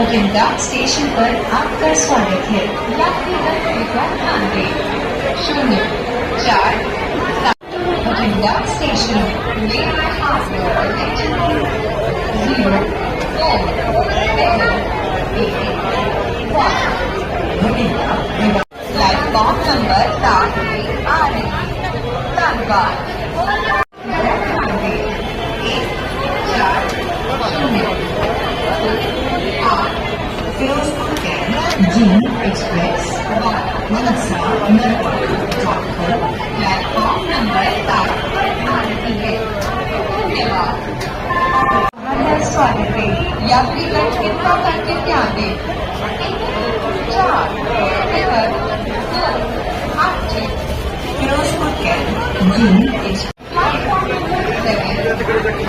Govinda station पर आपका स्वागत है यात्री का कृपया ध्यान दें शून्य चार गोविंदा स्टेशन में ज़ीरो प्लेटफॉर्म नंबर सात आ जीन एक्सप्रेस मनसा प्लेटफॉर्म नंबर सात पर आ रही है धन्यवाद हमारा स्वागत है यात्रीगण कृपा करके ध्यान दें चार सेवन दो आठ Firozpur cantt gene express platform number seven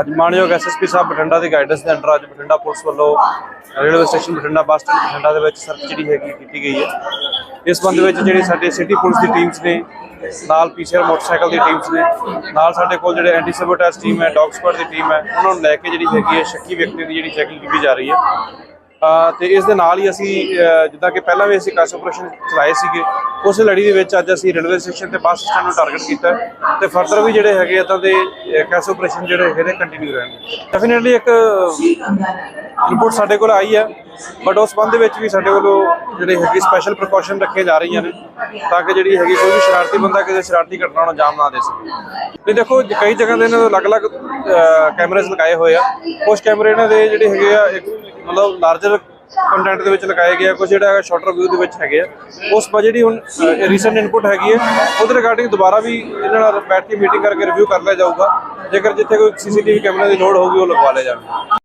ਅੱਜ ਮਾਨਯੋਗ ਐਸਐਸਪੀ ਸਾਹਿਬ ਬਠਿੰਡਾ ਦੇ ਗਾਈਡੈਂਸ ਦੇ ਅੰਡਰ ਅੱਜ ਬਠਿੰਡਾ ਪੁਲਿਸ ਵੱਲੋਂ railway station Bathinda bus stand Bathinda ਦੇ ਵਿੱਚ ਸਰਚ ਜਿਹੜੀ ਹੈਗੀ ਕੀਤੀ ਗਈ ਹੈ। ਇਸ ਸੰਬੰਧ ਵਿੱਚ ਜਿਹੜੀ ਸਾਡੇ ਸਿਟੀ ਪੁਲਿਸ ਦੀ ਟੀਮਸ ਨੇ, ਨਾਲ ਪੀਸੀਆਰ ਮੋਟਰਸਾਈਕਲ ਦੀ ਟੀਮਸ ਨੇ, ਨਾਲ ਸਾਡੇ ਕੋਲ ਜਿਹੜੇ ਐਂਟੀ ਸਬੋਟੈਸ ਟੀਮ ਹੈ ਡੌਗ ਸਕੁਆਡ ਦੀ ਟੀਮ ਹੈ, ਉਹਨਾਂ ਨੂੰ ਲੈ ਕੇ ਜਿਹੜੀ ਹੈਗੀ ਹੈ, ਸ਼ੱਕੀ ਵਿਅਕਤੀ ਦੀ ਜਿਹੜੀ ਚੈਕਿੰਗ ਕੀਤੀ ਜਾ ਰਹੀ ਹੈ। ਤੇ ਇਸ ਦੇ ਨਾਲ ਹੀ ਅਸੀਂ ਜਿੱਦਾਂ ਕਿ ਪਹਿਲਾਂ ਵੀ ਅਸੀਂ ਕਾਸ ਆਪਰੇਸ਼ਨ ਚਲਾਏ ਸੀਗੇ, ਉਸ ਲੜੀ ਦੇ ਵਿੱਚ ਅੱਜ ਅਸੀਂ ਰੇਲਵੇ ਸਟੇਸ਼ਨ ਤੇ ਬੱਸ ਸਟੈਂਡ ਨੂੰ ਟਾਰਗੇਟ ਕੀਤਾ ਹੈ ਤੇ ਫਰਦਰ ਵੀ ਜਿਹੜੇ ਹੈਗੇ ਇਦਾਂ ਦੇ ਕਾਸ ਆਪਰੇਸ਼ਨ ਜਿਹੜੇ ਹੈਗੇ ਨੇ ਕੰਟੀਨਿਊ ਰਹਿਣਗੇ। ਡੈਫੀਨਿਟਲੀ ਇੱਕ ਰਿਪੋਰਟ ਸਾਡੇ ਕੋਲ ਆਈ ਹੈ ਬਟ ਉਸ ਸੰਬੰਧ ਵਿੱਚ ਵੀ ਸਾਡੇ ਵੱਲੋਂ ਜਿਹੜੇ ਹੈਗੇ ਸਪੈਸ਼ਲ ਪ੍ਰੀਕਾਸ਼ਨ ਰੱਖੀਆਂ ਜਾ ਰਹੀਆਂ ਨੇ, ਤਾਂ ਕਿ ਜਿਹੜੀ ਹੈਗੀ ਕੋਈ ਵੀ ਸ਼ਰਾਰਤੀ ਬੰਦਾ ਕਿਸੇ ਸ਼ਰਾਰਤੀ ਘਟਨਾ ਨੂੰ ਅੰਜਾਮ ਨਾ ਦੇ ਸਕੇ। ਤੇ ਦੇਖੋ, ਕਈ ਜਗ੍ਹਾ ਦੇ ਇਹਨਾਂ ਦੇ ਅਲੱਗ-ਅਲੱਗ ਕੈਮਰੇਜ਼ ਲਗਾਏ ਹੋਏ ਆ। ਕੁਝ ਕੈਮਰੇ ਇਹਨਾਂ ਦੇ ਜਿਹੜੇ ਹੈਗੇ ਆ, ਇੱਕ ਮਤਲਬ ਲਾਰਜਰ ਕੰਟੈਂਟ ਦੇ ਵਿੱਚ ਲਗਾਇਆ ਗਿਆ ਆ ਕੁਝ ਜਿਹੜਾ ਹੈਗਾ ਸ਼ਾਰਟਰ ਵਿਊ ਦੇ ਵਿੱਚ ਹੈਗੇ ਆ। ਉਸ ਪਰ ਜਿਹੜੀ ਹੁਣ ਰੀਸੈਂਟ ਇਨਪੁਟ ਹੈਗੀ ਹੈ, ਉਹਦੇ ਰਿਗਾਰਡਿੰਗ ਦੁਬਾਰਾ ਵੀ ਇਹਨਾਂ ਨਾਲ ਬੈਠ ਕੇ ਮੀਟਿੰਗ ਕਰਕੇ ਰਿਵਿਊ ਕਰ ਲਿਆ ਜਾਊਗਾ। ਜੇਕਰ ਜਿੱਥੇ ਕੋਈ ਸੀਸੀਟੀਵੀ ਕੈਮਰੇ ਦੀ ਲੋੜ ਹੋਊਗੀ, ਉਹ ਲਗਵਾ ਲਿਆ ਜਾਵੇ।